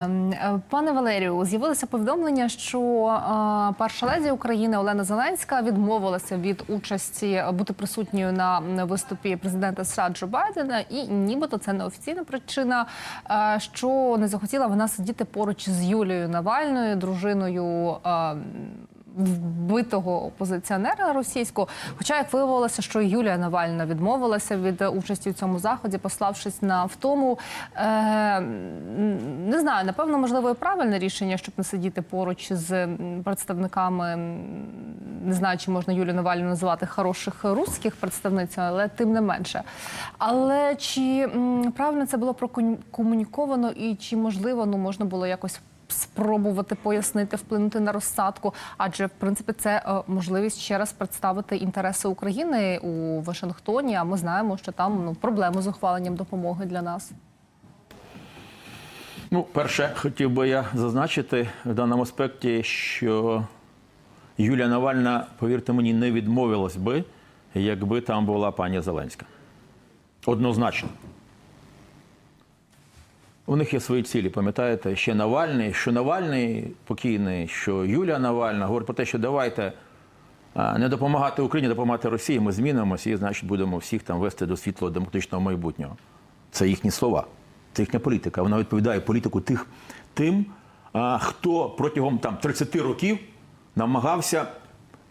Ем, е, Пане Валерію, з'явилося повідомлення, що е, перша леді України Олена Зеленська відмовилася від участі е, бути присутньою на виступі президента США Джо Байдена, і нібито це не офіційна причина, що не захотіла вона сидіти поруч з Юлією Навальною, дружиною. Вбитого опозиціонера російського, хоча як виявилося, що Юлія Навальна відмовилася від е, участі в цьому заході, пославшись на втому. Е, не знаю, напевно, можливо, і правильне рішення, щоб не сидіти поруч з представниками. Не знаю, чи можна Юлію Навальну називати хороших русських представницями, але тим не менше. Але чи правильно це було прокомуніковано і чи можливо ну можна було якось спробувати пояснити, вплинути на розсадку? Адже в принципі це е, можливість ще раз представити інтереси України у Вашингтоні. А ми знаємо, що там ну проблеми з ухваленням допомоги для нас. Ну, перше, хотів би я зазначити в даному аспекті, що Юлія Навальна, повірте мені, не відмовилась би, якби там була пані Зеленська. Однозначно. У них є свої цілі, пам'ятаєте, ще Навальний, що Навальний покійний, що Юлія Навальна говорить про те, що давайте не допомагати Україні, допомагати Росії, ми змінимося і, значить, будемо всіх там вести до світлого демократичного майбутнього. Це їхні слова, це їхня політика. Вона відповідає політику тих, тим, хто протягом там 30 років намагався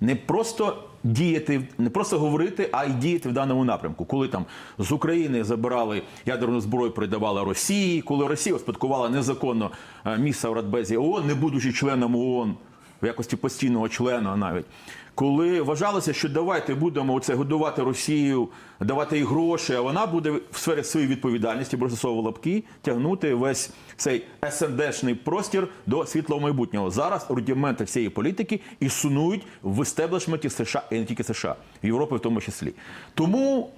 не просто діяти, не просто говорити, а й діяти в даному напрямку. Коли там з України забирали ядерну зброю, передавали Росії, коли Росія успадкувала незаконно е, місце в Радбезі ООН, не будучи членом ООН, в якості постійного члена навіть. Коли вважалося, що давайте будемо оце годувати Росію, давати їй гроші, а вона буде в сфері своєї відповідальності, бросові лапки, тягнути весь цей СНДшний простір до світлого майбутнього. Зараз рудименти цієї політики існують в істеблішменті США і не тільки США, в Європі в тому числі. Тому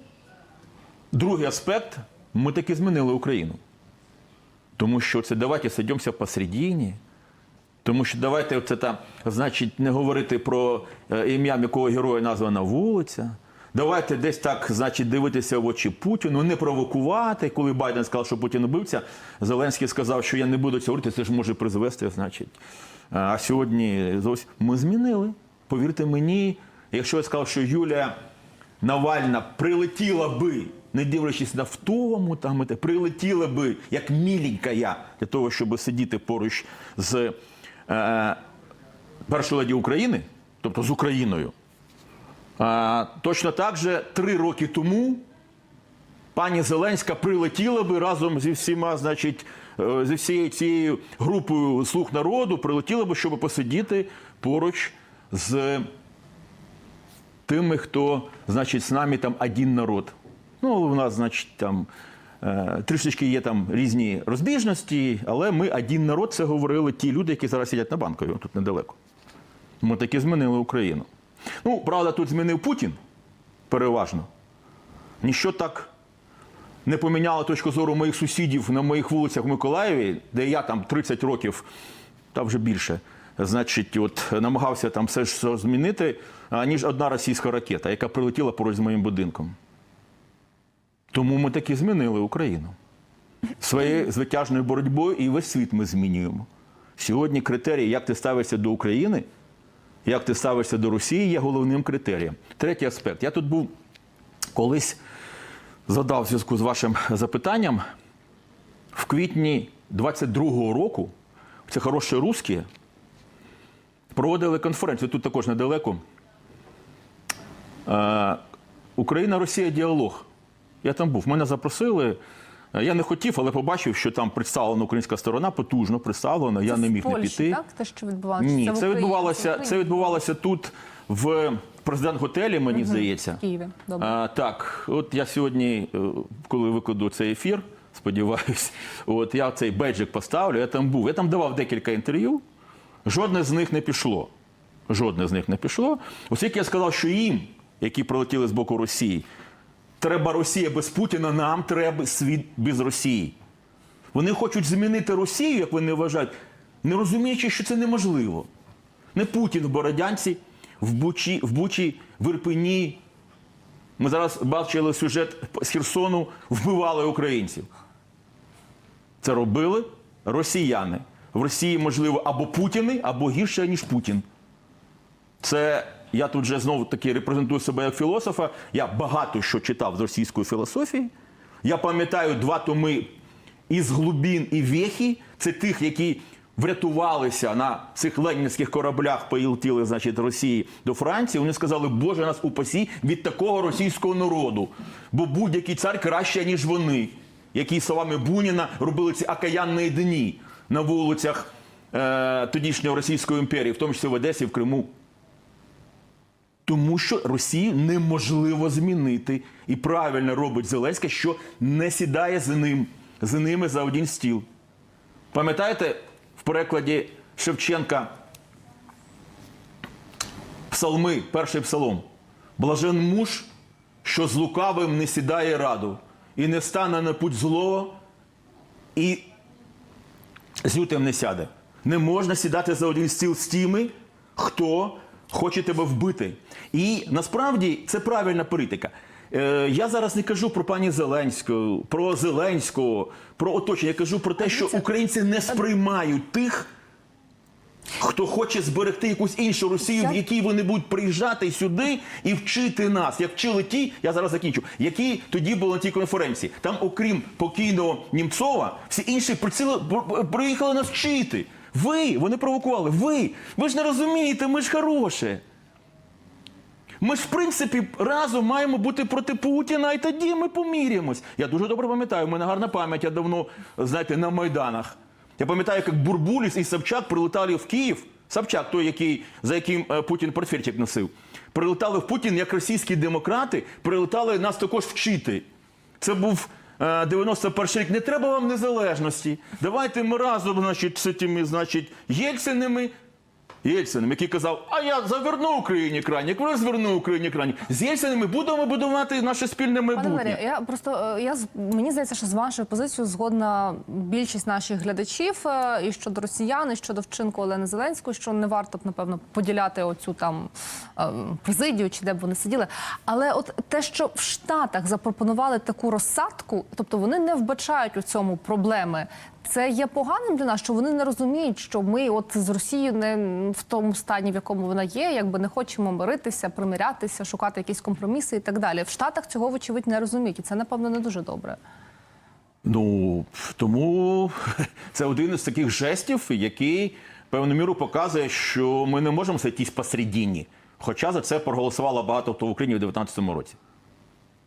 другий аспект ми таки змінили Україну. Тому що це давайте сидімося посередині. Тому що давайте це там, значить, не говорити про е, ім'я якого героя названа вулиця. Давайте десь так, значить, дивитися в очі Путіну, не провокувати. Коли Байден сказав, що Путін убивця, Зеленський сказав, що я не буду цього говорити, це ж може призвести, значить. А сьогодні зовсім ми змінили. Повірте мені, якщо я сказав, що Юлія Навальна прилетіла би, не дивлячись на втому, там прилетіла би як міленька я для того, щоб сидіти поруч з е, першою леді України, тобто з Україною. Е, точно так же три роки тому пані Зеленська прилетіла би разом зі всіма, значить, е, зі всією цією групою слуг народу, прилетіла би, щоб посидіти поруч з тими, хто, значить, з нами там один народ. Ну, у нас, значить, там е, трішечки є там різні розбіжності, але ми один народ, це говорили ті люди, які зараз сидять на банкові, тут недалеко. Ми таки змінили Україну. Ну, правда, тут змінив Путін переважно. Ніщо так не поміняло точку зору моїх сусідів на моїх вулицях в Миколаєві, де я там 30 років, та вже більше, значить, от намагався там все ж змінити, ніж одна російська ракета, яка прилетіла поруч з моїм будинком. Тому ми таки змінили Україну своєю звитяжною боротьбою, і весь світ ми змінюємо. Сьогодні критерії, як ти ставишся до України, як ти ставишся до Росії, є головним критерієм. Третій аспект. Я тут був колись задав зв'язку з вашим запитанням. В квітні 22-го року це хороші русські проводили конференцію тут також недалеко. Е, Україна-Росія діалог. Я там був. Мене запросили. Е, Я не хотів, але побачив, що там представлена українська сторона, потужно представлена. Я не міг не піти. Так, те, що відбувалося Ні, в це відбувалося, це відбувалося тут, в президент-готелі, мені здається. в Києві. Добре. А, так, от я сьогодні, е, коли викладу цей ефір, сподіваюсь, от я цей беджик поставлю, я там був. Я там давав декілька інтерв'ю, жодне з них не пішло. Жодне з них не пішло. Оскільки я сказав, що їм, які прилетіли з боку Росії, треба Росія без Путіна, нам треба світ без Росії. Вони хочуть змінити Росію, як вони вважають, не розуміючи, що це неможливо. Не Путін в Бородянці, в Бучі, в Бучі, в Ірпені. Ми зараз бачили сюжет з Херсону, вбивали українців. Це робили росіяни. В Росії, можливо, або Путіни, або гірше, ніж Путін. Це я тут вже знову таки репрезентую себе як філософа. Я багато що читав з російської філософії. Я пам'ятаю два томи із глубін і вехи. Це тих, які врятувалися на цих ленінських кораблях, поїлтіли, значить, Росії до Франції. Вони сказали, Боже нас упасі від такого російського народу. Бо будь-який цар краще, ніж вони, які словами Буніна робили ці окаянні дні на вулицях е, тодішньої Російської імперії, в тому числі в Одесі, в Криму. Тому що Росію неможливо змінити. І правильно робить Зеленський, що не сідає за ним, за ними за один стіл. Пам'ятаєте, в перекладі Шевченка псалми, перший псалом. Блажен муж, що з лукавим не сідає раду, і не стане на путь злого, і з лютим не сяде. Не можна сідати за один стіл з тими, хто хоче тебе вбити. І насправді це правильна політика. Е, я зараз не кажу про пані Зеленську, про Зеленського, про оточення. Я кажу про те, що українці не сприймають тих. Хто хоче зберегти якусь іншу Росію, в якій вони будуть приїжджати сюди і вчити нас, як вчили ті, я зараз закінчу, які тоді були на тій конференції. Там, окрім покійного Німцова, всі інші приїхали нас вчити. Ви, вони провокували. Ви, ви ж не розумієте, ми ж хороші. Ми ж, в принципі, разом маємо бути проти Путіна, і тоді ми поміряємось. Я дуже добре пам'ятаю, у мене гарна пам'ять, я давно, знаєте, на Майданах. Я пам'ятаю, як Бурбуліс і Собчак прилетали в Київ. Собчак, той, який, за яким е, Путін портфельчик носив, прилетали в Путін, як російські демократи, прилетали нас також вчити. Це був 91 рік. Не треба вам незалежності. Давайте ми разом, значить, з цими, значить, Єльцинами, Єльциним, який казав, а я заверну Україні кранік, ви зверну Україні кранік. З Єльцинами будемо будувати наше спільне Пане майбутнє. Валерію, я просто е, я мені здається, що з вашою позицією згодна більшість наших глядачів е, і щодо росіян, і щодо вчинку Олени Зеленської, що не варто б напевно поділяти оцю там е, президію чи де б вони сиділи. Але от те, що в Штатах запропонували таку розсадку, тобто вони не вбачають у цьому проблеми. Це є поганим для нас, що вони не розуміють, що ми от з Росією не в тому стані, в якому вона є, якби не хочемо миритися, примирятися, шукати якісь компроміси і так далі. В Штатах цього вочевидь не розуміють, і це напевно не дуже добре. Ну тому це один із таких жестів, який певну міру показує, що ми не можемо сайтись посередині. Хоча за це проголосувало багато хто в Україні у 2019 році.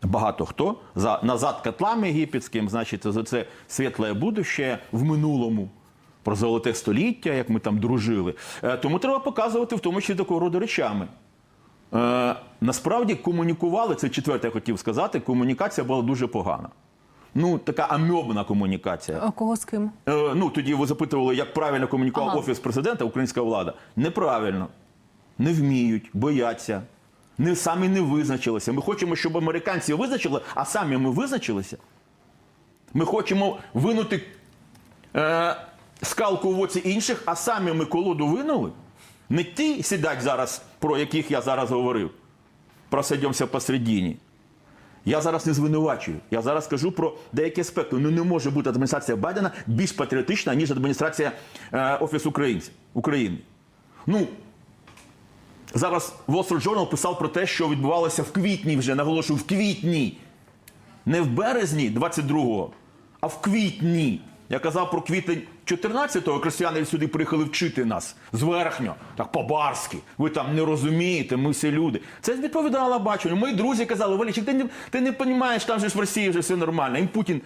Багато хто за назад котлам єгипетським, значить, за це світле будуще в минулому. Про золоте століття, як ми там дружили. Е, Тому треба показувати в тому числі такого роду речами. Е, насправді комунікували, це четверте я хотів сказати, комунікація була дуже погана. Ну, така амьобна комунікація. А Кого з ким? Е, ну, тоді ви запитували, як правильно комунікував Ага. офіс президента, українська влада. Неправильно. Не вміють, бояться. Не, самі не визначилися. Ми хочемо, щоб американці визначили, а самі ми визначилися. Ми хочемо винути е, скалку в оці інших, а самі ми колоду винули. Не ті сідать зараз, про яких я зараз говорив. Просадемося посередині. Я зараз не звинувачую. Я зараз кажу про деякі аспекти. Ну не може бути адміністрація Байдена більш патріотична, ніж адміністрація е, Офісу України. Ну, зараз Wall Street Journal писав про те, що відбувалося в квітні вже, наголошую, в квітні. Не в березні 22-го, а в квітні. Я казав про квітень 14-го, росіяни сюди приїхали вчити нас зверхньо, так по-барськи. Ви там не розумієте, ми всі люди. Це відповідало баченню. Мої друзі казали, Валічик, ти не, ти не розумієш, там же ж в Росії вже все нормально. Їм Путін.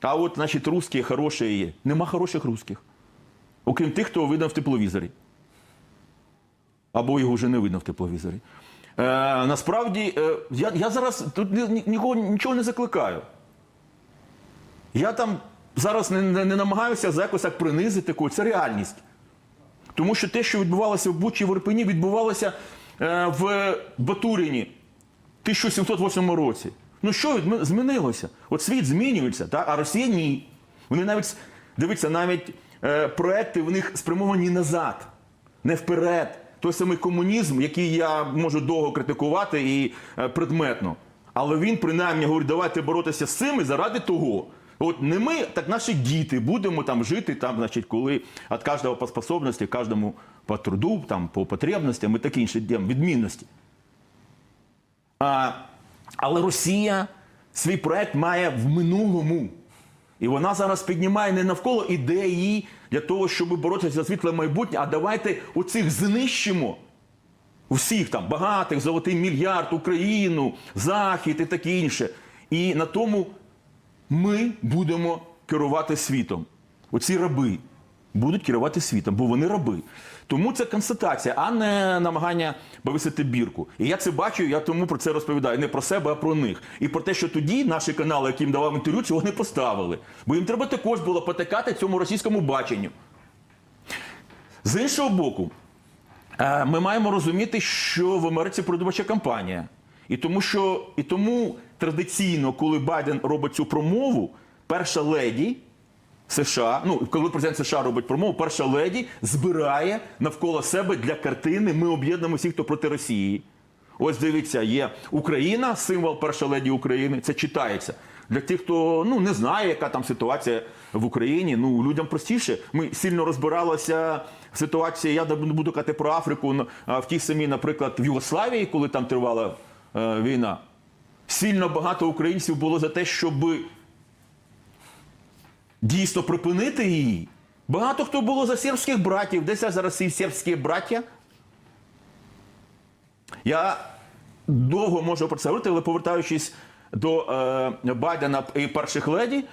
А от, значить, русські хороші є. Нема хороших русських. Окрім тих, хто видно в тепловізорі. Або його вже не видно в тепловізорі. Е, насправді, е, я, я зараз тут ні- ні- нікого нічого не закликаю. Я там зараз не, не, не намагаюся за якось так принизити когось. Це реальність. Тому що те, що відбувалося в Бучі в Ірпені, відбувалося е, в Батуріні в 1708 році. Ну що змінилося? От світ змінюється, так? а Росія ні. Вони навіть, дивіться, навіть е, проекти в них спрямовані назад, не вперед. Той самий комунізм, який я можу довго критикувати і е, предметно. Але він принаймні говорить, давайте боротися з цими заради того. От не ми, так наші діти будемо там жити, там, значить, коли від кожного по способності, кожному по труду, там, по потребностям і таке інше відмінності. А, але Росія свій проект має в минулому. І вона зараз піднімає не навколо ідеї для того, щоб боротися за світле майбутнє, а давайте оцих знищимо. Усіх там багатих, золотий мільярд, Україну, Захід і таке інше. І на тому ми будемо керувати світом. Оці раби будуть керувати світом, бо вони раби. Тому це констатація, а не намагання повисити бірку. І я це бачу, я тому про це розповідаю. Не про себе, а про них. І про те, що тоді наші канали, які їм давав інтерв'ю, цього не поставили. Бо їм треба також було потикати цьому російському баченню. З іншого боку, Е, Ми маємо розуміти, що в Америці передвиборча кампанія. І тому, що, і тому традиційно, коли Байден робить цю промову, перша леді США, ну коли президент США робить промову, перша леді збирає навколо себе для картини. Ми об'єднуємо всіх, хто проти Росії. Ось дивіться, є Україна, символ перша леді України. Це читається. Для тих, хто ну не знає, яка там ситуація в Україні. Ну людям простіше. Ми сильно розбиралися в ситуації. Я не буду казати про Африку в тій самій, наприклад, в Югославії, коли там тривала е, війна. Сильно багато українців було за те, щоб дійсно припинити її. Багато хто було за сербських братів. Десь зараз ці сербські браття. Я довго можу про це говорити, але повертаючись до е, Байдена і перших леді,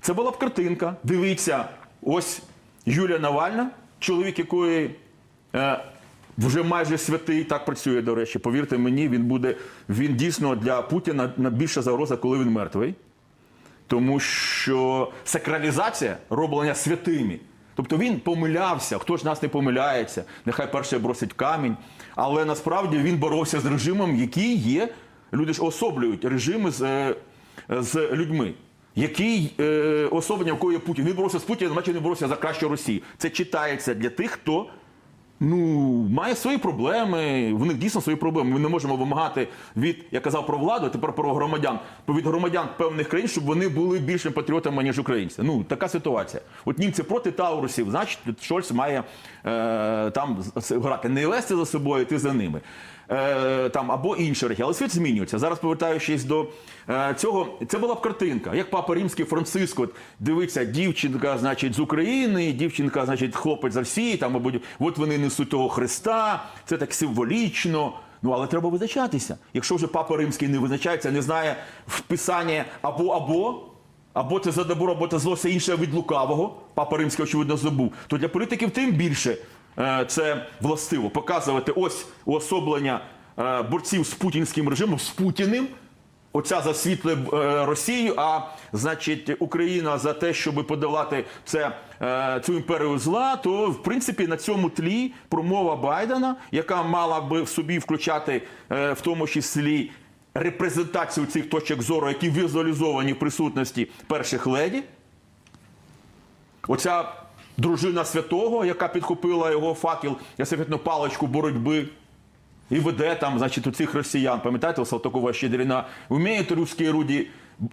це була б картинка. Дивіться, ось Юлія Навальна, чоловік якої е, вже майже святий, так працює, до речі. Повірте мені, він буде він дійсно для Путіна на- більша загроза, коли він мертвий. Тому що сакралізація роблення святими. Тобто він помилявся, хто ж нас не помиляється, нехай перше бросить камінь. Але насправді він боровся з режимом, який є. Люди ж особлюють режими з, е, з людьми. Який е, особлення, в є Путін. Він боровся з Путіним, значить він боровся за кращу Росію. Це читається для тих, хто ну, має свої проблеми. В них дійсно свої проблеми. Ми не можемо вимагати від, я казав про владу, тепер про громадян, від громадян певних країн, щоб вони були більшими патріотами, ніж українці. Ну, така ситуація. От німці проти Таурусів, значить, Шольц має е, там грати. Не вести за собою, ти за ними. Е, там, або інші речі. Але світ змінюється. Зараз повертаючись до е, цього, це була б картинка. Як папа римський Франциск, от, дивиться, дівчинка, значить, з України, дівчинка, значить, хлопець з Росії, там, мабуть, от вони несуть того Христа, це так символічно. Ну, але треба визначатися. Якщо вже папа римський не визначається, не знає вписання або або. Або це за добро, або це зло, все інше від лукавого. Папа Римський, очевидно, забув. То для політиків тим більше це властиво показувати ось уособлення е, борців з путінським режимом, з Путіним. Оця за світле е, Росію, а значить Україна за те, щоб подолати це, е, цю імперію зла, то в принципі на цьому тлі промова Байдена, яка мала би в собі включати е, в тому числі репрезентацію цих точок зору, які візуалізовані в присутності перших леді. Оця дружина святого, яка підхопила його факел, естафетну паличку боротьби. І веде там, значить, у цих росіян, пам'ятаєте, у Салтакова Щедрина, вміють русські люди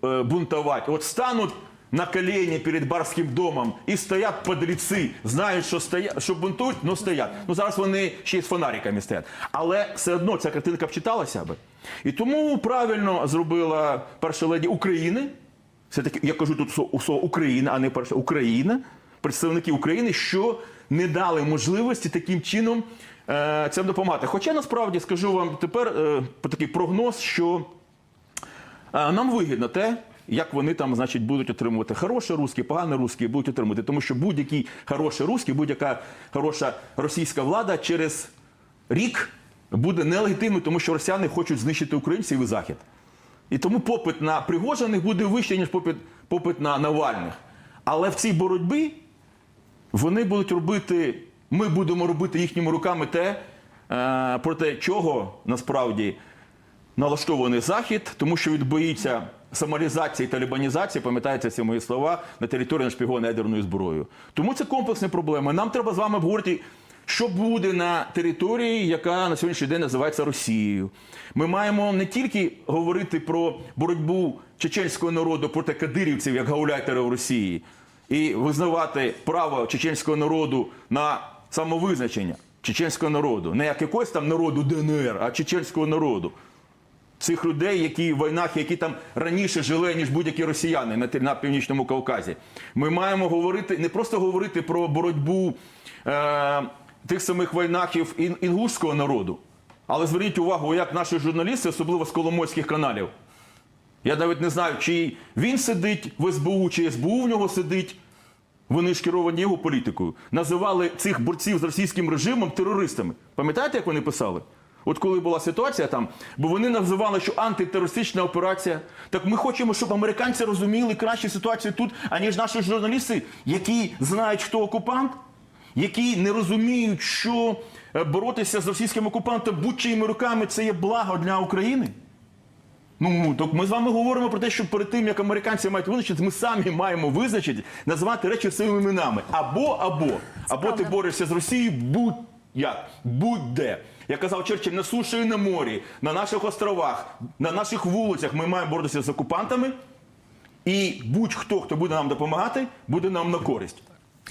е, бунтувати. От стануть на колені перед барським домом і стоять подліці, знають, що стоять, що бунтують, ну стоять. Ну зараз вони ще й з фонариками стоять. Але все одно ця картинка вчиталася би. І тому правильно зробила перша леді України. Все-таки я кажу тут слово Україна, а не перша Україна, представники України, що не дали можливості таким чином е, цим допомагати. Хоча насправді скажу вам тепер е, такий прогноз, що е, нам вигідно те, як вони там, значить, будуть отримувати хороше русські, погане русські, будуть отримувати. Тому що будь-який хороший русський, будь-яка хороша російська влада через рік буде нелегітимною, тому що росіяни хочуть знищити українців і захід. І тому попит на Пригожиних буде вищий, ніж попит, попит на Навальних. Але в цій боротьбі вони будуть робити, ми будемо робити їхніми руками те, е, проти чого насправді налаштований Захід, тому що він боїться самалізації та лібанізації, пам'ятаєте ці мої слова, на території нашпігованої ядерною зброєю. Тому це комплексна проблема. Нам треба з вами обговорити, що буде на території, яка на сьогоднішній день називається Росією. Ми маємо не тільки говорити про боротьбу чеченського народу проти кадирівців як гауляйтера в Росії, і визнавати право чеченського народу на самовизначення чеченського народу, не як якогось там народу ДНР, а чеченського народу. Цих людей, які в війнах, які там раніше жили, ніж будь-які росіяни на, на північному Кавказі. Ми маємо говорити не просто говорити про боротьбу е, тих самих войнахів ін, інгушського народу, але зверніть увагу, як наші журналісти, особливо з коломойських каналів, я навіть не знаю, чи він сидить в СБУ, чи СБУ в нього сидить. Вони ж його політикою. Називали цих борців з російським режимом терористами. Пам'ятаєте, як вони писали? От коли була ситуація там, бо вони називали, що антитерористична операція. Так ми хочемо, щоб американці розуміли краще ситуацію тут, аніж наші журналісти, які знають, хто окупант, які не розуміють, що е, боротися з російським окупантом будь-чиїми руками це є благо для України. Ну, так ми з вами говоримо про те, що перед тим, як американці мають визначити, ми самі маємо визначити, назвати речі своїми іменами. Або, або, або ти борешся з Росією будь-як, будь-де. Як казав Черчилль, на суші і на морі, на наших островах, на наших вулицях ми маємо боротися з окупантами. І будь-хто, хто буде нам допомагати, буде нам на користь.